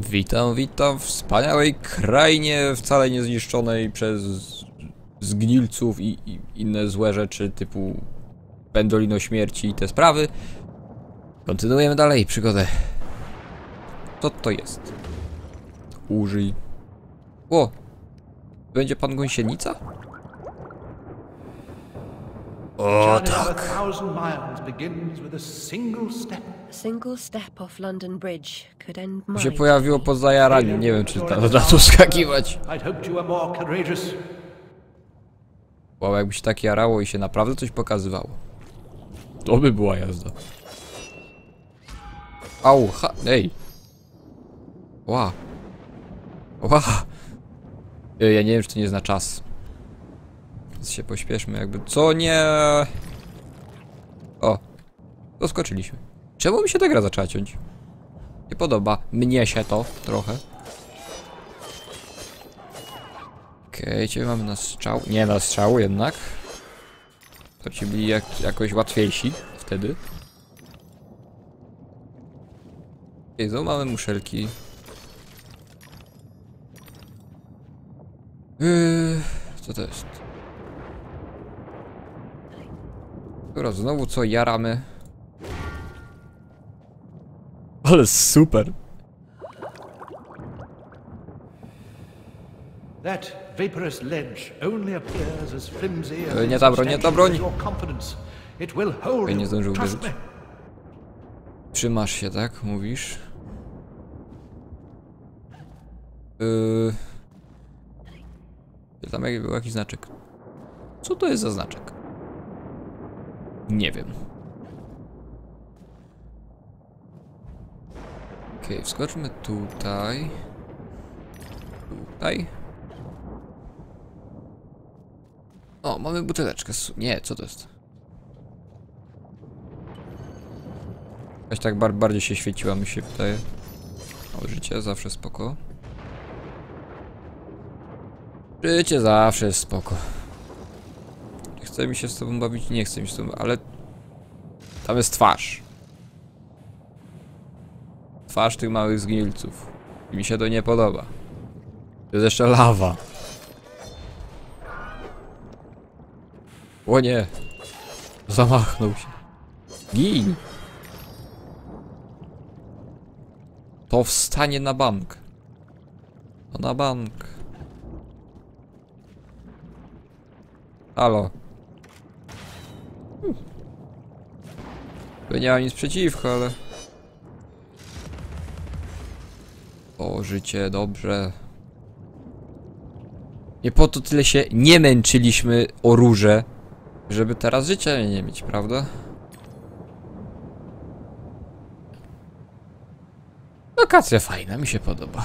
Witam, witam w wspaniałej krainie, wcale nie zniszczonej przez zgnilców i, i inne złe rzeczy typu Pendolino śmierci i te sprawy. Kontynuujemy dalej przygodę. Co to jest? Użyj. O! Będzie pan gąsienica? End my się pojawiło po zajaraniu, nie wiem czy ta, na to skakiwać. I'd hoped you were more courageous. Wow, jakby się tak jarało i się naprawdę coś pokazywało. To by była jazda. Au, ha, ej. Ła. Ła. Ja nie wiem, czy to nie jest na czas. Więc się pośpieszmy jakby. Co nie? O. Doskoczyliśmy. Czemu mi się ta gra zaczęła ciąć? Nie podoba. Mnie się to trochę. Okej, ciebie mamy na strzał. Nie na strzał jednak. To ci byli jak, jakoś łatwiejsi wtedy. Okej, znowu mamy muszelki. Yy, co to jest? Dobra, znowu co jaramy? Ale super! That vaporous ledge only appears as flimsy E, and nie ta broń, nie ta broń. as nie zdążył uderzyć. Trzymasz się, tak? Mówisz? Yy... Tam był jakiś znaczek. Co to jest za znaczek? Nie wiem. Okej, wskoczmy tutaj. Tutaj. O, mamy buteleczkę. Nie, co to jest? Jakaś tak bar bardziej się świeciła, mi się wydaje. O, życie zawsze spoko. Życie zawsze spoko. Chce mi się z tobą bawić, nie chce mi się z tobą, ale... Tam jest twarz. Twarz tych małych zgnilców. Mi się to nie podoba. To jest jeszcze lawa. O nie. Zamachnął się. Gin. To wstanie na bank. To na bank. Halo. By nie mam nic przeciwko, ale... O, życie, dobrze. Nie po to tyle się nie męczyliśmy o róże, żeby teraz życia nie mieć, prawda? Lokacja fajna, mi się podoba.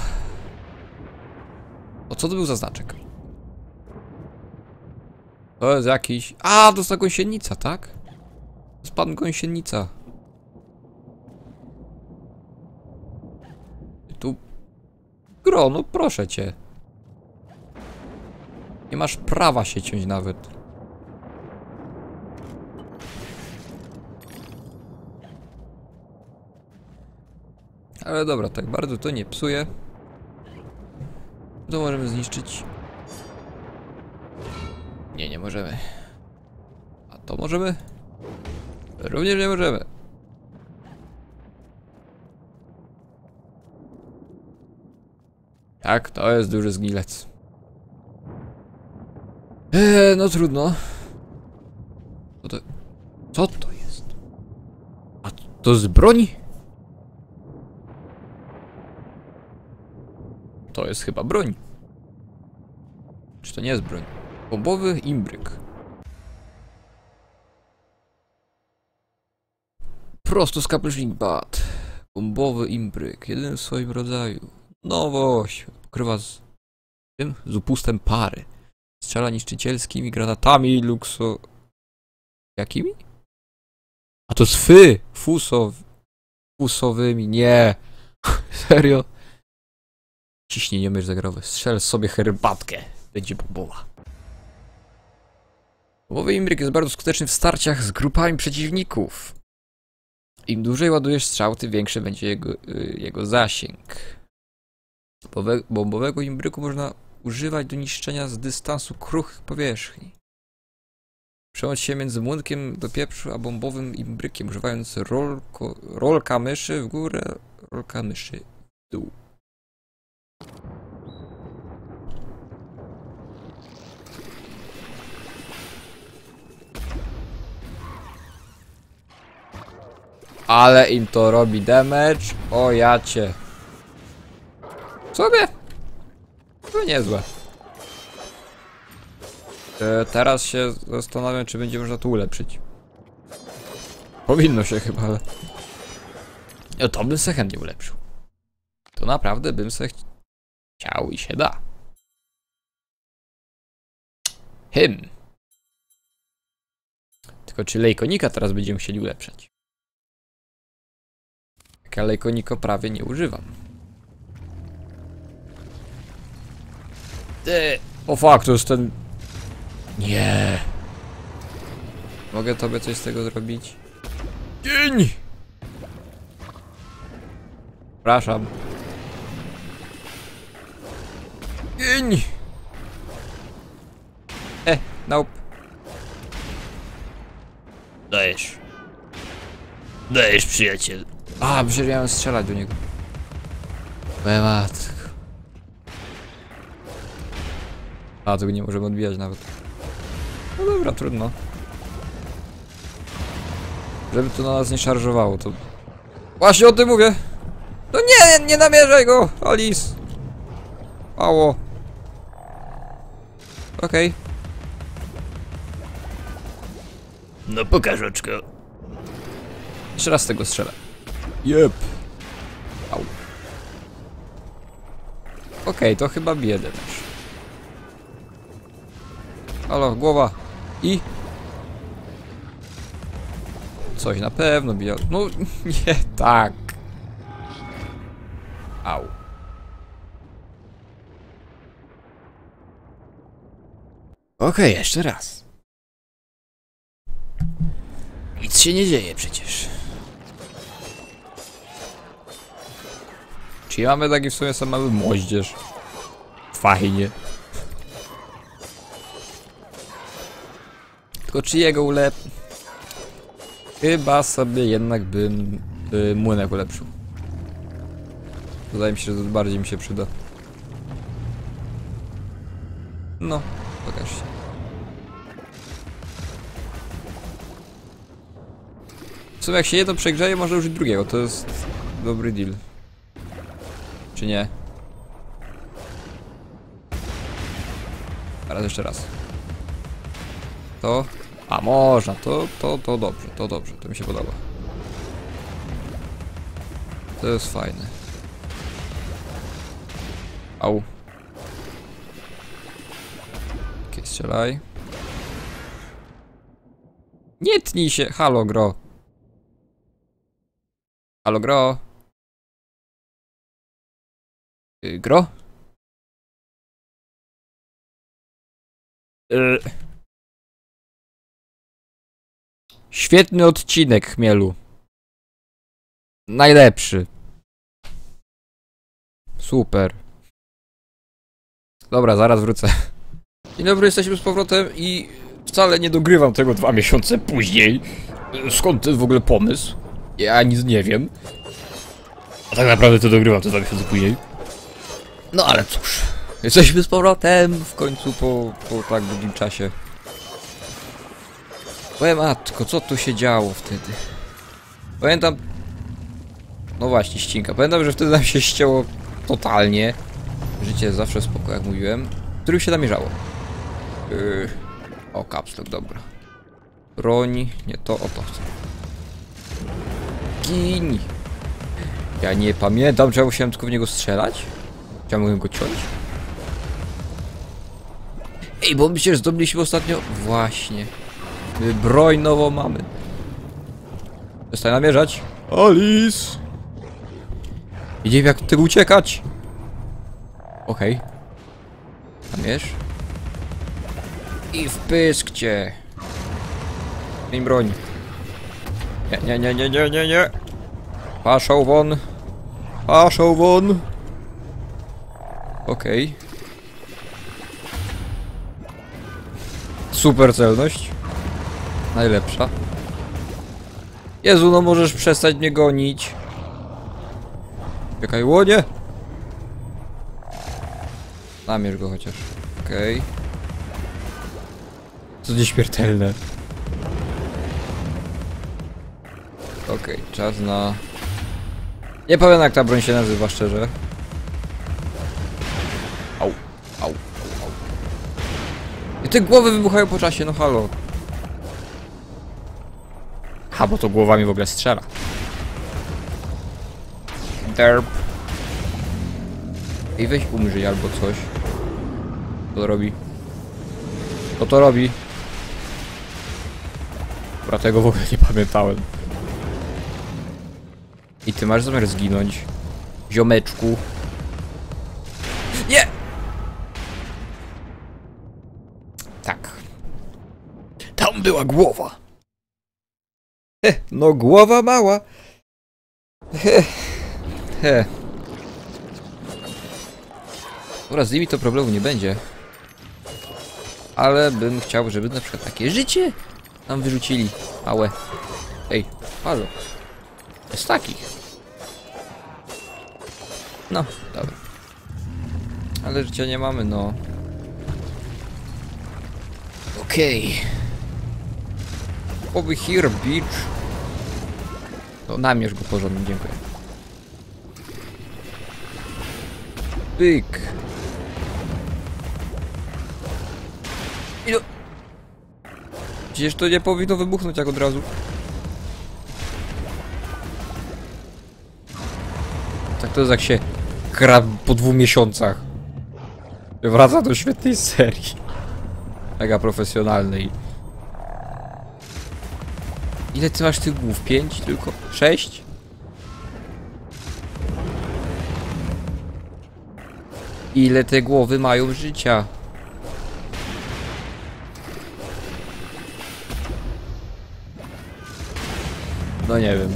O co to był za znaczek? To jest jakiś... A, to jest ta gąsienica, tak? To jest pan gąsienica. Tu... Gro, no proszę cię. Nie masz prawa się ciąć nawet. Ale dobra, tak bardzo to nie psuje. To możemy zniszczyć. Nie, nie możemy. A to możemy? Również nie możemy. Tak, to jest duży zgnilec. Eee, no trudno. Co to... Co to jest? A to z broni? To jest chyba broń. Czy to nie jest broń? Bombowy imbryk. Prosto z kapelsznik bat. Bombowy imbryk. Jeden w swoim rodzaju. Nowość. Pokrywa z... Tym? Z upustem pary. Strzela niszczycielskimi granatami lukso... Jakimi? A to fy! Fusow... Fusowymi. Nie! Serio? Ciśnienie mysz zegarowe. Strzel sobie herbatkę. Będzie bombowa. Bombowy imbryk jest bardzo skuteczny w starciach z grupami przeciwników. Im dłużej ładujesz strzał, tym większy będzie jego, y, jego zasięg. Bombowe, bombowego imbryku można używać do niszczenia z dystansu kruchych powierzchni. Przełącz się między młynkiem do pieprzu a bombowym imbrykiem, używając rolko, rolka myszy w górę, rolka myszy w dół. Ale im to robi damage. O jacie. Sobie. To niezłe. E, teraz się zastanawiam, czy będzie można to ulepszyć. Powinno się chyba, ale... No to bym se chętnie ulepszył. To naprawdę bym se chci- chciał i się da. Hym. Tylko czy lejkonika teraz będziemy chcieli ulepszać? Jak ja lejkoniko prawie nie używam. Ty. O fuck, to jest ten... Nie. Mogę tobie coś z tego zrobić? Dzień! Przepraszam. Dzień! E, nope. Dajesz. Dajesz, przyjaciel. A, przecież miałem strzelać do niego. Moja A, tego nie możemy odbijać nawet. No dobra, trudno. Żeby to na nas nie szarżowało, to... Właśnie o tym mówię! No nie, nie namierzaj go, Alice! Mało. Okej. No pokaż oczko. Jeszcze raz tego strzelę. Jep. Au. Okej, to chyba biedę też. Halo, głowa. I... Coś na pewno bija... No, nie tak. Au. Okej, jeszcze raz. Nic się nie dzieje przecież. Czy mamy taki w sumie sam mały moździerz? Fajnie. Tylko czy jego ulep... Chyba sobie jednak bym y, młynek ulepszył. Wydaje mi się, że bardziej mi się przyda. No, pokaż się. W sumie jak się jedno przegrzeje, można użyć drugiego, to jest dobry deal. Czy nie? Teraz jeszcze raz. To? A można, to, to, to dobrze, to dobrze, to mi się podoba. To jest fajne. Au. Okej, strzelaj. Nie tnij się, halo gro. Halo gro. Y, Gro? Y. Świetny odcinek, Chmielu. Najlepszy. Super. Dobra, zaraz wrócę. Dzień dobry, jesteśmy z powrotem i wcale nie dogrywam tego dwa miesiące później. Skąd ten w ogóle pomysł? Ja nic nie wiem. A tak naprawdę to dogrywam to dwa miesiące później. No ale cóż, jesteśmy z powrotem w końcu po, po tak długim czasie. Moja matko, co tu się działo wtedy? Pamiętam... No właśnie, ścinka. Pamiętam, że wtedy nam się ścięło totalnie. Życie zawsze spoko, jak mówiłem. Którym się namierzało. Yy... O, kapslok, dobra. Broń, nie to, o to chcę. Gin! Ja nie pamiętam, czy ja musiałem tylko w niego strzelać? Czy ja mogłem go ciąć? Ej, bo myślę, że zdobyliśmy ostatnio... Właśnie. My broń nową mamy. Przestań namierzać. Alice! Wiem jak tego uciekać. Okej. Namierz. I wpysk cię. Zmień broń. Nie, nie, nie, nie, nie, nie, nie. Paszą won. Paszą won. Okej. Super celność. Najlepsza. Jezu, no możesz przestać mnie gonić. Czekaj, łonie! Namierz go chociaż. Okej. Co nieśmiertelne. Okej, czas na... Nie powiem jak ta broń się nazywa, szczerze. Au, au, au, au. I te głowy wybuchają po czasie, no halo. Ha, bo to głowami w ogóle strzela. Derp. I weź umrzyj albo coś. Co to robi? Co to robi? Dobra, tego w ogóle nie pamiętałem. I ty masz zamiar zginąć. Ziomeczku. Nie! Tak. Tam była głowa. He, no głowa mała. He. He. Dobra, z nimi to problemu nie będzie. Ale bym chciał, żeby na przykład takie życie nam wyrzucili. Małe. Ej, halo. Jest takich. No, dobra. Ale życia nie mamy, no. Okej. Over here, bitch. To namierz go porządnie, dziękuję. Pyk. I no... Przecież to nie powinno wybuchnąć jak od razu. Tak to jest jak się gra po dwóch miesiącach. Wraca do świetnej serii. Mega profesjonalnej. Ile ty masz tych głów? Pięć tylko? Sześć? Ile te głowy mają życia? No nie wiem.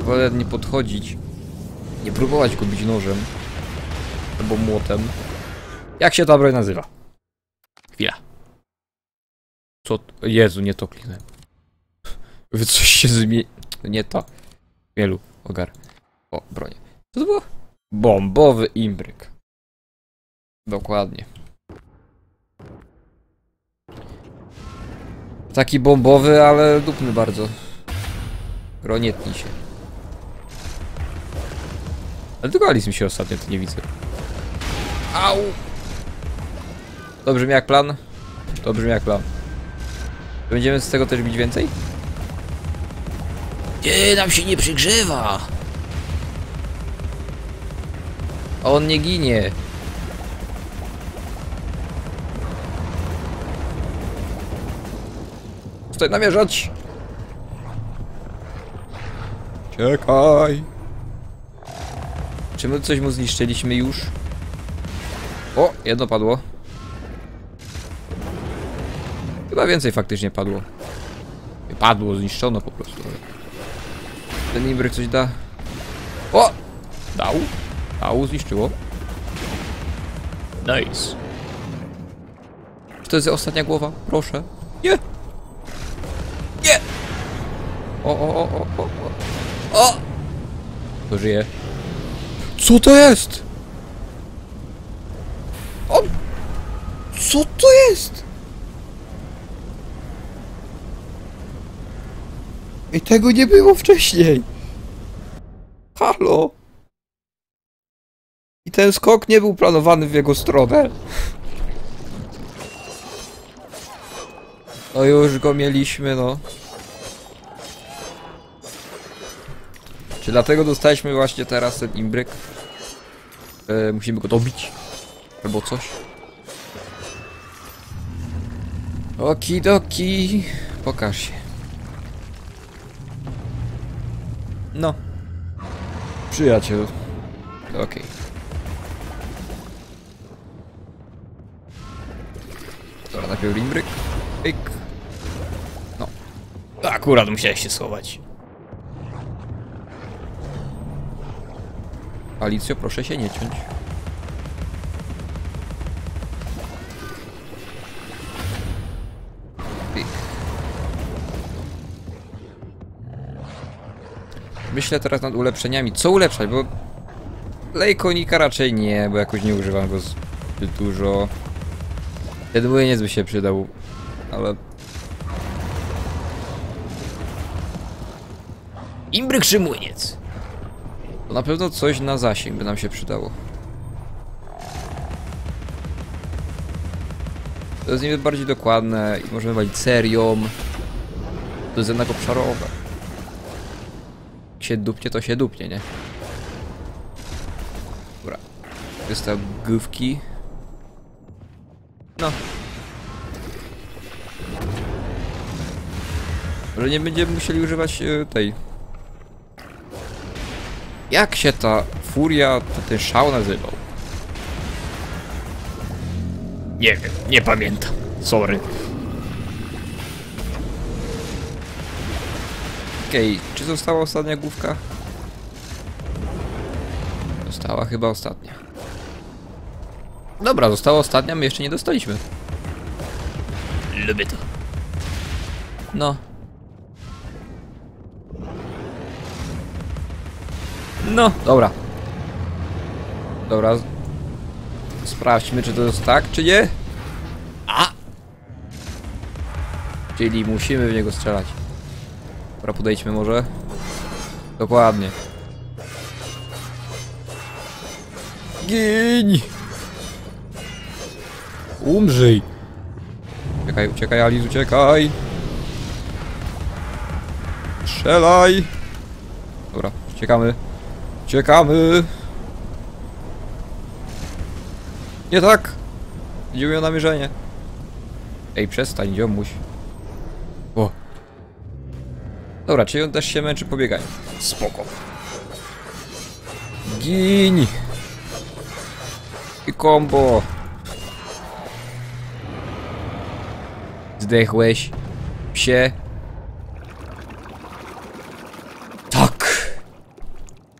Wolę nie podchodzić. Nie próbować go bić nożem. Albo młotem. Jak się ta broń nazywa? Chwila. Co? to- Jezu, nie to klinę. Wy coś się zmieni... Nie to. Wielu. Ogar. O, broń. Co to było? Bombowy imbryk. Dokładnie. Taki bombowy, ale dupny bardzo. Ronietni się. Ale tylko mi się ostatnio tu nie widzę. Au! To brzmi jak plan? To brzmi jak plan. Będziemy z tego też bić więcej? Nie, nam się nie przygrzewa! On nie ginie. Tutaj namierzać! Czekaj! Czy my coś mu zniszczyliśmy już? O, jedno padło. Chyba więcej faktycznie padło. Padło, zniszczono po prostu. Ten imbryk coś da. O! Dał. Dał, zniszczyło. Nice. Czy to jest ostatnia głowa? Proszę. Nie! Nie! O, o, o, o, o, o. O! To żyje. Co to jest? O! Co to jest? I tego nie było wcześniej. Halo? I ten skok nie był planowany w jego stronę. No już go mieliśmy, no. Czy dlatego dostaliśmy właśnie teraz ten imbryk? E, musimy go dobić. Albo coś. Okidoki. Pokaż się. No. Przyjaciel. Okej. Dobra, najpierw imbryk. Pyk. No. Akurat musiałeś się schować. Alicjo, proszę się nie ciąć. Myślę teraz nad ulepszeniami. Co ulepszać, bo... Lejkonika raczej nie, bo jakoś nie używam go zbyt dużo. Ten młyniec by się przydał, ale... Imbryk czy młyniec? To na pewno coś na zasięg by nam się przydało. To jest niby bardziej dokładne i możemy walić serią. To jest jednak obszarowe. Się dupnie, to się dupnie, nie? Dobra. Wystaw główki. No. Może nie będziemy musieli używać e, tej. Jak się ta furia, to ten szał nazywał? Nie wiem, nie pamiętam. Sorry. Okej, czy została ostatnia główka? Została chyba ostatnia. Dobra, została ostatnia, my jeszcze nie dostaliśmy. Lubię to. No. No, dobra. Dobra. Sprawdźmy, czy to jest tak, czy nie. A! Czyli musimy w niego strzelać. Dobra, podejdźmy może. Dokładnie. Giń! Umrzyj. Uciekaj, uciekaj, Alice, uciekaj! Strzelaj! Dobra, uciekamy. Uciekamy! Nie tak! Idziemy ją namierzenie. Ej, przestań, dziomuś. Dobra, czy on też się męczy pobiegają? Spoko. Gin! I combo! Zdechłeś, psie. Tak!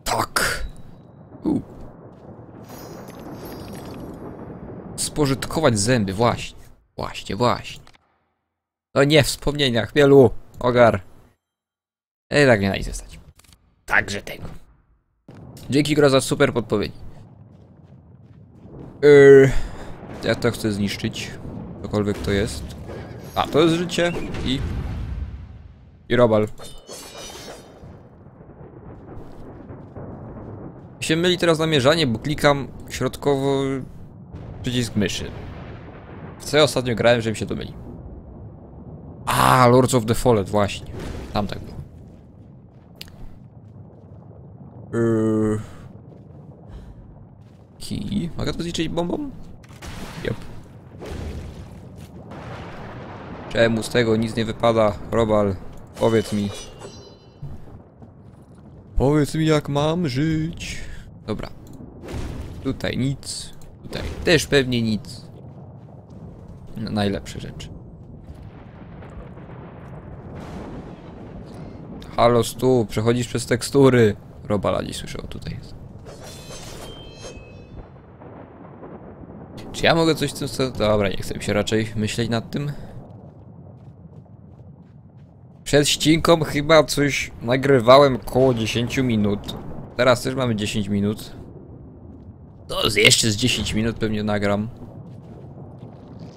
Tak! U. Spożytkować zęby, właśnie. Właśnie, właśnie. No nie, wspomnienia, chmielu, ogar. Ej, tak nie na nic stać. Także tego. Dzięki Gro za super podpowiedź. Yy, ja to chcę zniszczyć. Cokolwiek to jest. A, to jest życie i... I robal. Się myli teraz namierzanie, bo klikam środkowo przycisk myszy. W co ostatnio grałem, że mi się to myli. A, Lords of the Fallen, właśnie. Tam tak było. Yy... Kij. Mogę to zliczyć bombą? Yep. Czemu z tego nic nie wypada? Robal, powiedz mi. Powiedz mi jak mam żyć. Dobra. Tutaj nic. Tutaj też pewnie nic. No, najlepsze rzeczy. Halo stu, przechodzisz przez tekstury. Robala dziś słyszał, tutaj jest. Czy ja mogę coś w tym? Dobra, nie chcę mi się raczej myśleć nad tym. Przed ścinką chyba coś nagrywałem około 10 minut. Teraz też mamy 10 minut. To z- jeszcze z 10 minut pewnie nagram.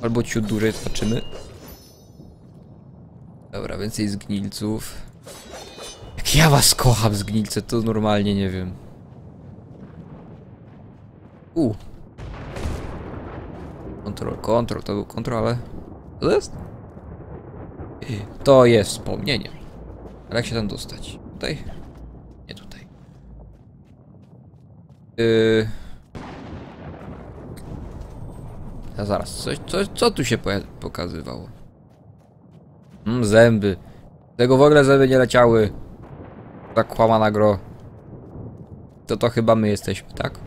Albo ciut dłużej, zobaczymy. Dobra, więcej zgnilców. Ja was kocham zgnilce, to normalnie nie wiem. U. Kontrol, kontrol, to był kontrol, ale... Co to jest? To jest wspomnienie. Ale jak się tam dostać? Tutaj? Nie tutaj. Yy... A zaraz, coś, coś, co tu się pokazywało? Mm, zęby. Tego w ogóle zęby nie leciały. Tak kłamana gro. To to chyba my jesteśmy, tak?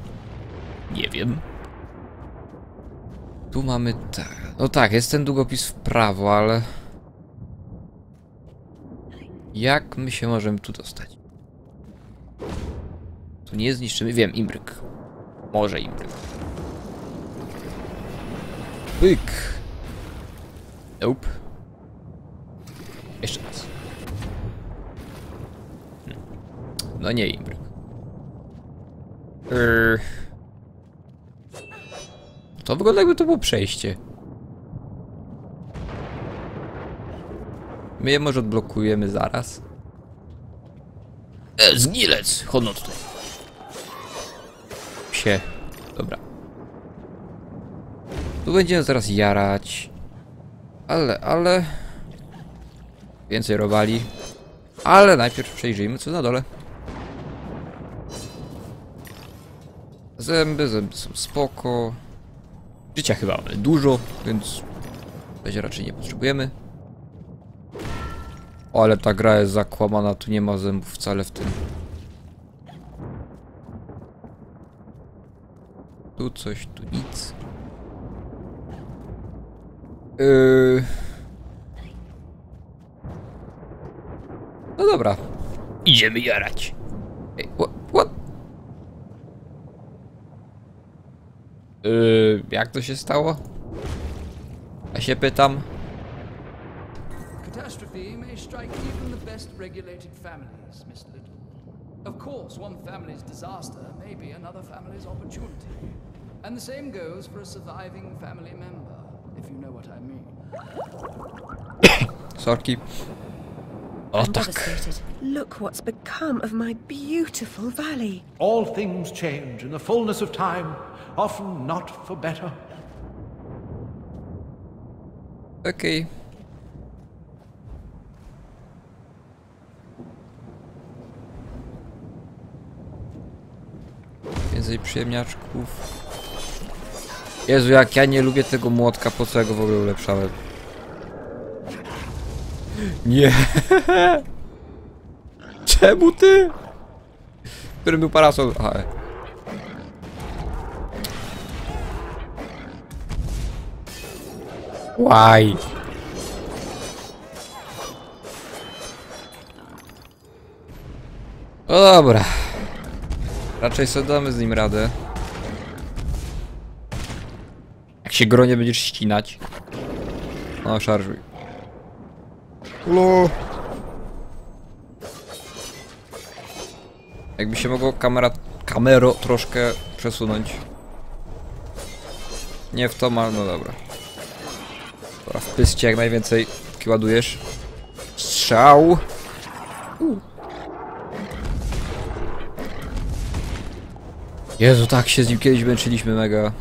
Nie wiem. Tu mamy tak. No tak, jest ten długopis w prawo, ale... Jak my się możemy tu dostać? Tu nie zniszczymy. Wiem, imbryk. Może imbryk. Pyk. Nope. No nie imbryk. Yy. To wygląda jakby to było przejście. My je może odblokujemy zaraz. E, zgnilec! Chodno tutaj. Psie. Dobra. Tu będziemy zaraz jarać. Ale, ale... Więcej robali. Ale najpierw przejrzyjmy co na dole. Zęby, zęby są spoko. Życia chyba mamy dużo, więc... Będzie raczej nie potrzebujemy. O, ale ta gra jest zakłamana, tu nie ma zębów wcale w tym. Tu coś, tu nic. Yy... No dobra. Idziemy jarać. Yy, jak to się stało? Ja się pytam. Catastrophe may strike even the best regulated families, Miss Little. Of course, one family's disaster may be another family's opportunity. And the same goes for a surviving family member, if you know what I mean. Sorki. O I'm tak. devastated. Look what's become of my beautiful valley. All things change in the fullness of time, often not for better. Okej. Więcej przyjemniaczków. Jezu, jak ja nie lubię tego młotka, po co ja go w ogóle ulepszałem? Nie. Czemu ty? Którym był parasol? Aha. Why? No dobra. Raczej sobie damy z nim radę. Jak się gronie będziesz ścinać. No, szarżuj. Ulo. Jakby się mogło kamera, kamero troszkę przesunąć. Nie w to, ale no dobra. Dobra, wpyszcie jak najwięcej ładujesz. Strzał! U. Jezu, tak się z nim kiedyś męczyliśmy mega.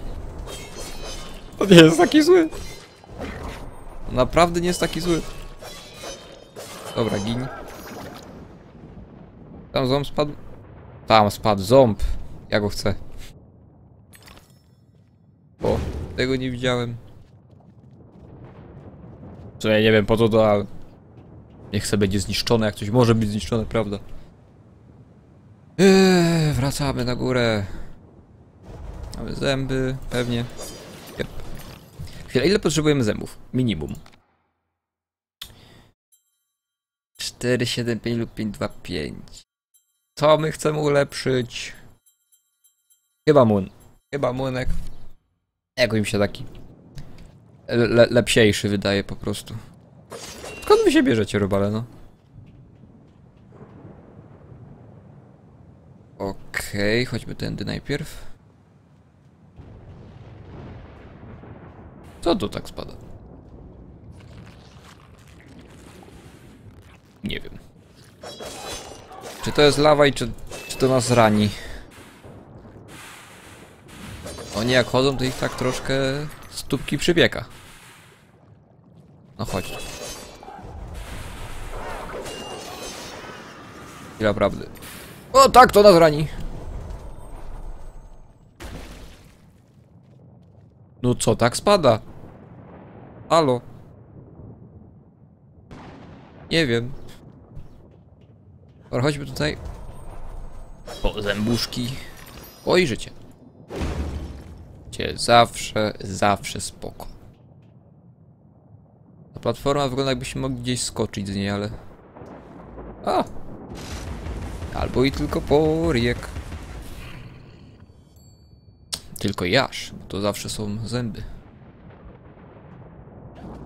On nie jest taki zły. Naprawdę nie jest taki zły. Dobra, gin. Tam ząb spadł? Tam spadł ząb. Ja go chcę. O, tego nie widziałem. Co ja nie wiem po co to, ale... Niech sobie będzie zniszczone, jak coś może być zniszczone, prawda? Eee, wracamy na górę. Mamy zęby, pewnie. Yep. Chwila, ile potrzebujemy zębów? Minimum. 4, 7, 5 lub 5, 2, 5. Co my chcemy ulepszyć? Chyba młyn. Chyba młynek. Jakoś mi się taki le lepsiejszy wydaje po prostu. Skąd wy się bierzecie, robale, no? Okej, chodźmy tędy najpierw. Co tu tak spada? Nie wiem. Czy to jest lawa i czy, czy to nas rani? Oni jak chodzą, to ich tak troszkę stópki przypieka. No chodź. Chwila prawdy. O tak, to nas rani. No co, tak spada? Halo? Nie wiem. Dobra, chodźmy tutaj. Po zębuszki. Oj, życie. Cię zawsze, zawsze spoko. Ta platforma wygląda jakbyśmy mogli gdzieś skoczyć z niej, ale... A! Albo i tylko po riek. tylko jasz, bo to zawsze są zęby.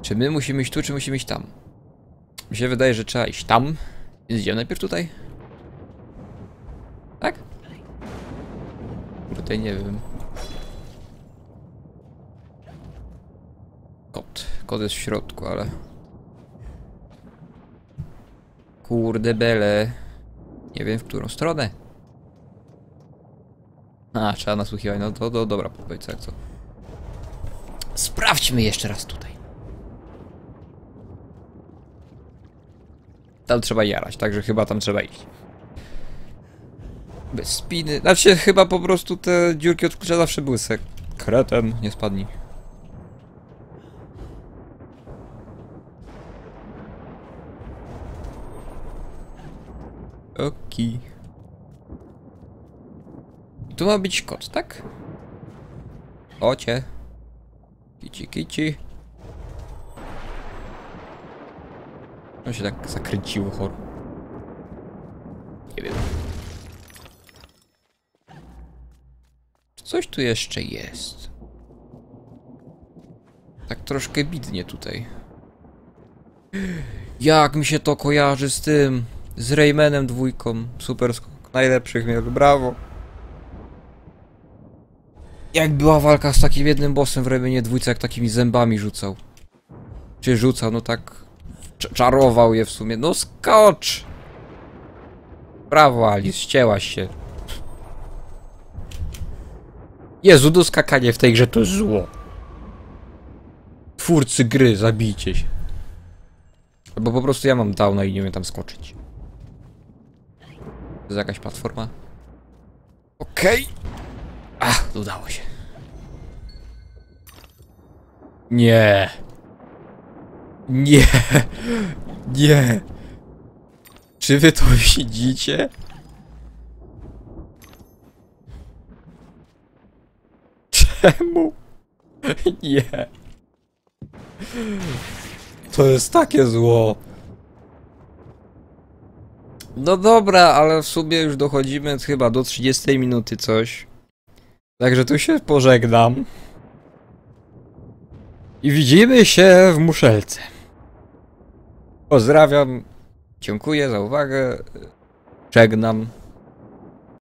Czy my musimy iść tu, czy musimy iść tam? Mi się wydaje, że trzeba iść tam. Więc idziemy najpierw tutaj? Tak? Tutaj nie wiem. Kot. Kot jest w środku, ale... Kurde bele. Nie wiem w którą stronę. A, trzeba nasłuchiwać. No to, to dobra podpowiedź, jak co. Sprawdźmy jeszcze raz tutaj. Tam trzeba jarać, także chyba tam trzeba iść. Bez spiny. Znaczy, chyba po prostu te dziurki od klucza zawsze były sekretem. Nie spadnij. Oki. Tu ma być kot, tak? Ocie. Kici, kici. On się tak zakręciło chor. Nie wiem. Coś tu jeszcze jest. Tak troszkę bidnie tutaj. Jak mi się to kojarzy z tym, z Raymanem dwójką. Super skok. Najlepszych miał, brawo. Jak była walka z takim jednym bossem w Raymanie dwójce, jak takimi zębami rzucał. Czy rzucał, no tak cz- czarował je w sumie. No skocz! Brawo Alice, ścięłaś się. Jezu, do skakanie w tej grze to zło. Twórcy gry, zabijcie się. Bo po prostu ja mam downa i nie umiem tam skoczyć. To jest jakaś platforma? Okej. Ach, udało się. Nie. Nie. Nie. Czy wy to widzicie? Czemu? Nie. To jest takie zło. No dobra, ale w sumie już dochodzimy chyba do 30 minuty coś. Także tu się pożegnam. I widzimy się w muszelce. Pozdrawiam. Dziękuję za uwagę. Żegnam.